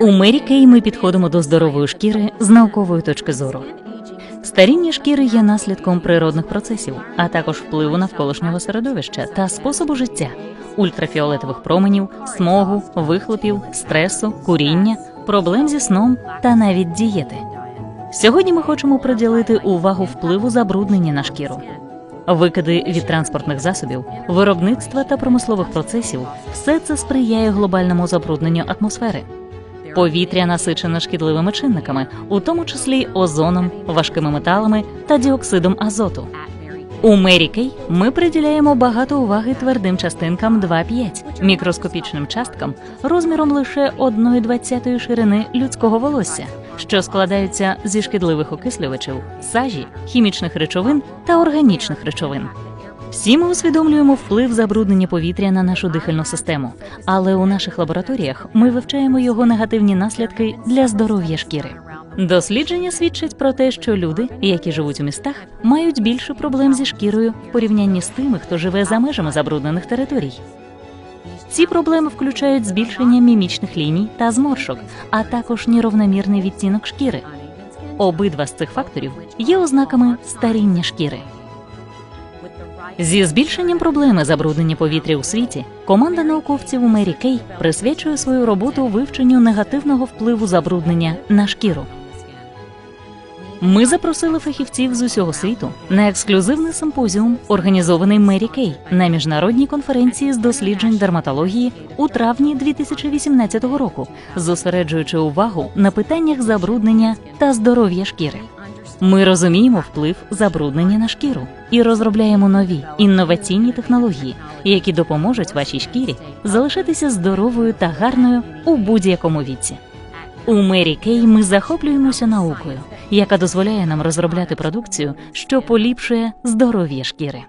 У Мері Кей ми підходимо до здорової шкіри з наукової точки зору. Старіння шкіри є наслідком природних процесів, а також впливу навколишнього середовища та способу життя, ультрафіолетових променів, смогу, вихлопів, стресу, куріння, проблем зі сном та навіть дієти. Сьогодні ми хочемо приділити увагу впливу забруднення на шкіру. Викиди від транспортних засобів, виробництва та промислових процесів все це сприяє глобальному забрудненню атмосфери. Повітря насичене шкідливими чинниками, у тому числі озоном, важкими металами та діоксидом азоту. У Мері Кей ми приділяємо багато уваги твердим частинкам 2,5, мікроскопічним часткам розміром лише 1,20 ширини людського волосся, що складаються зі шкідливих окислювачів, сажі, хімічних речовин та органічних речовин. Всі ми усвідомлюємо вплив забруднення повітря на нашу дихальну систему, але у наших лабораторіях ми вивчаємо його негативні наслідки для здоров'я шкіри. Дослідження свідчать про те, що люди, які живуть у містах, мають більше проблем зі шкірою в порівнянні з тими, хто живе за межами забруднених територій. Ці проблеми включають збільшення мімічних ліній та зморшок, а також нерівномірний відтінок шкіри. Обидва з цих факторів є ознаками старіння шкіри. Зі збільшенням проблеми забруднення повітря у світі команда науковців у Мері Кей присвячує свою роботу вивченню негативного впливу забруднення на шкіру. Ми запросили фахівців з усього світу на ексклюзивний симпозіум, організований Мері Кей на міжнародній конференції з досліджень дерматології у травні 2018 року, зосереджуючи увагу на питаннях забруднення та здоров'я шкіри. Ми розуміємо вплив забруднення на шкіру і розробляємо нові інноваційні технології, які допоможуть вашій шкірі залишитися здоровою та гарною у будь-якому віці. У Мері Кей ми захоплюємося наукою, яка дозволяє нам розробляти продукцію, що поліпшує здоров'я шкіри.